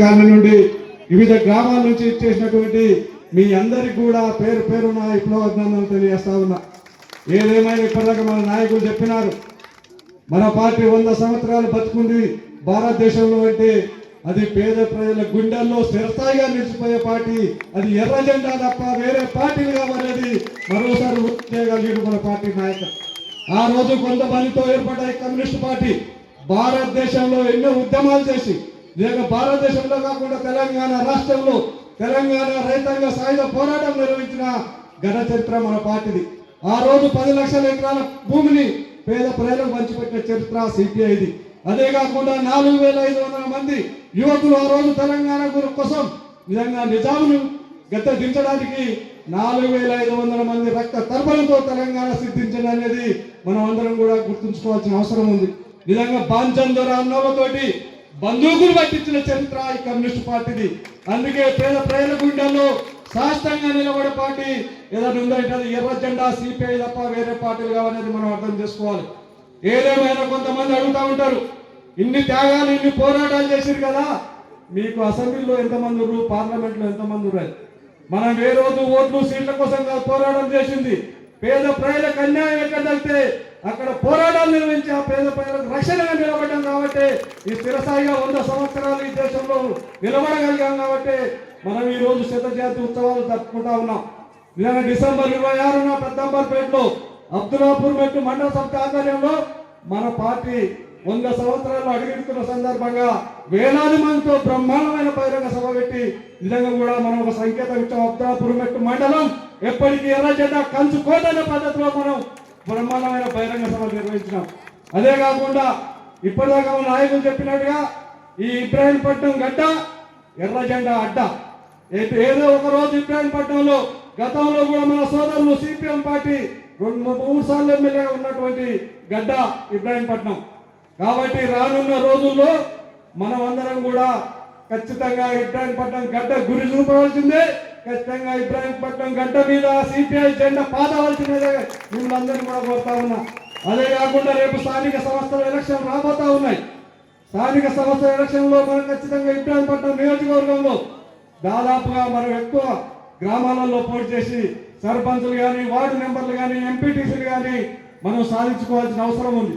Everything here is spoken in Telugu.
కాలనీ నుండి వివిధ గ్రామాల నుంచి ఇచ్చేసినటువంటి మీ అందరికి కూడా పేరు పేరున విప్లవ అభినందనలు తెలియజేస్తా ఉన్నా. ఏదేమైనా ఇప్పటిదాకా మన నాయకులు చెప్పినారు మన పార్టీ వంద సంవత్సరాలు బతుకుంది భారతదేశంలో అంటే అది పేద ప్రజల గుండెల్లో స్థిరస్థాయిగా నిలిచిపోయే పార్టీ అది ఎర్ర జెండా తప్ప వేరే పార్టీలు కావాలనేది మరోసారి గుర్తు మన పార్టీ నాయకులు. ఆ రోజు కొంతమందితో ఏర్పడ్డ కమ్యూనిస్ట్ పార్టీ భారతదేశంలో ఎన్నో ఉద్యమాలు చేసి లేక భారతదేశంలో కాకుండా తెలంగాణ రాష్ట్రంలో తెలంగాణ రైతాంగ సాయుధ పోరాటం నిర్వహించిన ఘన చరిత్ర మన పార్టీది. ఆ రోజు పది లక్షల ఎకరాల భూమిని పేద ప్రజలకు పంచిపెట్టిన చరిత్ర సిపిఐది. అదే కాకుండా నాలుగు వేల ఐదు వందల మంది యువకులు ఆ రోజు తెలంగాణ గురి కోసం నిజంగా నిజామును గత దించడానికి నాలుగు వేల ఐదు వందల మంది రక్త తర్పణతో తెలంగాణ సిద్ధించడం అనేది మనం అందరం కూడా గుర్తుంచుకోవాల్సిన అవసరం ఉంది. నిజంగా బాంచన్ అన్నోలతోటి బంధువులు పట్టించిన చరిత్ర ఈ కమ్యూనిస్ట్ పార్టీది. అందుకే పేద ప్రజల గుండెల్లో శాస్త్రంగా నిలబడే పార్టీ ఏదైనా ఉందంటే అది ఎర్ర జెండా సిపిఐ తప్ప వేరే పార్టీలు కావనేది మనం అర్థం చేసుకోవాలి. ఏదేమైనా కొంతమంది అడుగుతా ఉంటారు ఇన్ని త్యాగాలు ఇన్ని పోరాటాలు చేసిరు కదా మీకు అసెంబ్లీలో ఎంతమంది ఉన్నారు పార్లమెంట్లో ఎంతమంది ఉన్నారు? మనం ఏ రోజు ఓట్లు సీట్ల కోసం కాదు పోరాటం చేసింది. పేద ప్రజలకు అన్యాయం ఎక్కడ జరిగితే అక్కడ పోరాటాలు నిర్వహించి ఆ పేద ప్రజలకు రక్షణ ఈ స్థిరస్థాయిగా వంద సంవత్సరాలు ఈ దేశంలో నిలబడగలిగాం కాబట్టి మనం ఈ రోజు శత జయంతి ఉత్సవాలు జరుపుకుంటా ఉన్నాం. నిన్న డిసెంబర్ ఇరవై ఆరున పెద్దంబర్పేటలో అబ్దుల్లాపూర్ మెట్టు మండల సంస్థ ఆధ్వర్యంలో మన పార్టీ వంద సంవత్సరాలు అడుగెడుతున్న సందర్భంగా వేలాది మందితో బ్రహ్మాండమైన బహిరంగ సభ పెట్టి నిజంగా కూడా మనం ఒక సంకేతం ఇచ్చాం. అబ్దుల్లాపూర్ మెట్టు మండలం ఎప్పటికీ ఎర్ర జెండా కంచు పద్ధతిలో మనం బ్రహ్మాండమైన బహిరంగ సభ నిర్వహించినాం. అదే కాకుండా ఇప్పటిదాకా నాయకులు చెప్పినట్టుగా ఈ ఇబ్రాహీంపట్నం గడ్డ ఎర్ర జెండా అడ్డ. ఏదో ఒక రోజు ఇబ్రాహీంపట్నంలో గతంలో కూడా మన సోదరులు సిపిఎం పార్టీ రెండు మూడు సార్లు ఎమ్మెల్యేగా ఉన్నటువంటి గడ్డ ఇబ్రాహీంపట్నం. కాబట్టి రానున్న రోజుల్లో మనం అందరం కూడా ఖచ్చితంగా ఇబ్రాహీంపట్నం గడ్డ గురి చూపవలసిందే. ఖచ్చితంగా ఇబ్రాహీంపట్నం గడ్డ మీద సిపిఐ జెండా పాదవలసిందే మిమ్మల్ని అందరినీ కూడా కోరుతా ఉన్నా. అదే కాకుండా రేపు స్థానిక సంస్థల ఎలక్షన్ రాబోతా ఉన్నాయి. స్థానిక సంస్థల ఎలక్షన్లో మనం ఖచ్చితంగా ఇబ్రాహీంపట్నం నియోజకవర్గంలో దాదాపుగా మనం ఎక్కువ గ్రామాలలో పోటీ చేసి సర్పంచులు కానీ వార్డు మెంబర్లు కానీ ఎంపీటీసీలు కానీ మనం సాధించుకోవాల్సిన అవసరం ఉంది.